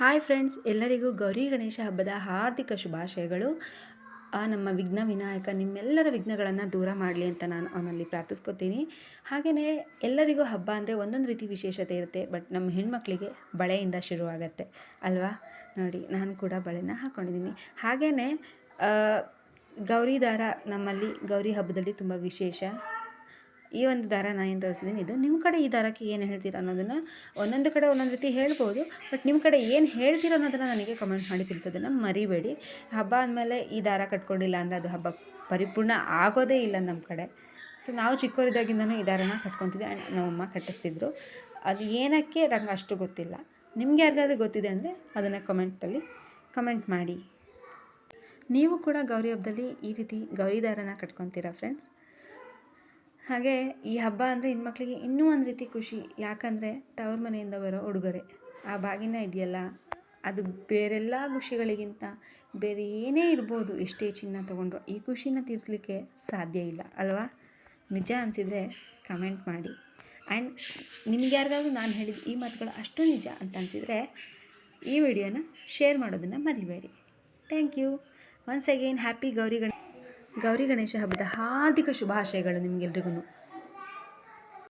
Hi friends, ಎಲ್ಲರಿಗೂ ಗೌರಿ ಗಣೇಶ ಹಬ್ಬದ ಹಾರ್ದಿಕ ಶುಭಾಶಯಗಳು. ನಮ್ಮ ವಿಘ್ನ ವಿನಾಯಕ, ನಿಮ್ಮೆಲ್ಲರ ವಿಘ್ನಗಳನ್ನು ದೂರ ಮಾಡಲಿ ಅಂತ ನಾನು ಅವನಲ್ಲಿ ಪ್ರಾರ್ಥಿಸ್ಕೊತೀನಿ. ಹಾಗೆಯೇ ಎಲ್ಲರಿಗೂ ಹಬ್ಬ ಅಂದರೆ ಒಂದೊಂದು ರೀತಿ ವಿಶೇಷತೆ ಇರುತ್ತೆ, ಬಟ್ ನಮ್ಮ ಹೆಣ್ಮಕ್ಳಿಗೆ ಬಳೆಯಿಂದ ಶುರುವಾಗತ್ತೆ, ಅಲ್ವಾ? ನೋಡಿ, ನಾನು ಕೂಡ ಬಳೆನ ಹಾಕ್ಕೊಂಡಿದ್ದೀನಿ ಹಾಗೆಯೇ ಗೌರಿ ದಾರ ನಮ್ಮಲ್ಲಿ ಗೌರಿ ಹಬ್ಬದಲ್ಲಿ ತುಂಬ ವಿಶೇಷ. ಈ ಒಂದು ದಾರ ನಾನು ಏನು ತೋರಿಸಿದ್ದೀನಿ ಇದು ನಿಮ್ಮ ಕಡೆ ಈ ದಾರಕ್ಕೆ ಏನು ಹೇಳ್ತೀರ ಅನ್ನೋದನ್ನು ಒಂದೊಂದು ಕಡೆ ಒಂದೊಂದು ರೀತಿ ಹೇಳ್ಬೋದು ಬಟ್ ನಿಮ್ಮ ಕಡೆ ಏನು ಹೇಳ್ತೀರ ಅನ್ನೋದನ್ನು ನನಗೆ ಕಮೆಂಟ್ ಮಾಡಿ ತಿಳಿಸೋದನ್ನು ಮರಿಬೇಡಿ. ಹಬ್ಬ ಅಂದಮೇಲೆ ಈ ದಾರ ಕಟ್ಕೊಂಡಿಲ್ಲ ಅಂದರೆ ಅದು ಹಬ್ಬ ಪರಿಪೂರ್ಣ ಆಗೋದೇ ಇಲ್ಲ ನಮ್ಮ ಕಡೆ. ಸೊ ನಾವು ಚಿಕ್ಕವರಿದ್ದಾಗಿಂದನೂ ಈ ದಾರನ ಕಟ್ಕೊತೀವಿ ಆ್ಯಂಡ್ ನಮ್ಮಮ್ಮ ಕಟ್ಟಿಸ್ತಿದ್ರು. ಅದು ಏನಕ್ಕೆ ನಂಗೆ ಅಷ್ಟು ಗೊತ್ತಿಲ್ಲ. ನಿಮ್ಗೆ ಯಾರಿಗಾದ್ರೂ ಗೊತ್ತಿದೆ ಅಂದರೆ ಅದನ್ನು ಕಮೆಂಟಲ್ಲಿ ಕಮೆಂಟ್ ಮಾಡಿ. ನೀವು ಕೂಡ ಗೌರಿ ಹಬ್ಬದಲ್ಲಿ ಈ ರೀತಿ ಗೌರಿ ದಾರನ ಕಟ್ಕೊತೀರಾ ಫ್ರೆಂಡ್ಸ್ ಹಾಗೆ ಈ ಹಬ್ಬ ಅಂದರೆ ಹೆಣ್ಮಕ್ಳಿಗೆ ಇನ್ನೂ ಒಂದು ರೀತಿ ಖುಷಿ. ಯಾಕಂದರೆ ತವ್ರ ಮನೆಯಿಂದ ಬರೋ ಉಡುಗೊರೆ. ಆ ಬಾಗಿನ ಇದೆಯಲ್ಲ, ಅದು ಬೇರೆಲ್ಲ ಖುಷಿಗಳಿಗಿಂತ ಬೇರೆ ಏನೇ ಇರ್ಬೋದು ಎಷ್ಟೇ ಚಿನ್ನ ತೊಗೊಂಡ್ರು ಈ ಖುಷಿನ ತೀರಿಸ್ಲಿಕ್ಕೆ ಸಾಧ್ಯ ಇಲ್ಲ, ಅಲ್ವಾ? ನಿಜ ಅನಿಸಿದರೆ ಕಮೆಂಟ್ ಮಾಡಿ. ಆ್ಯಂಡ್ ನಿಮ್ಗೆ ಯಾರಿಗಾದ್ರೂ ನಾನು ಹೇಳಿದ ಈ ಮಾತುಗಳು ಅಷ್ಟು ನಿಜ ಅಂತ ಅನಿಸಿದರೆ ಈ ವಿಡಿಯೋನ ಶೇರ್ ಮಾಡೋದನ್ನು ಮರಿಬೇಡಿ. Thank you once again happy Gauri ಗಣ ಗೌರಿ ಗಣೇಶ ಹಬ್ಬದ ಹಾರ್ದಿಕ ಶುಭಾಶಯಗಳು ನಿಮಗೆಲ್ರಿಗೂ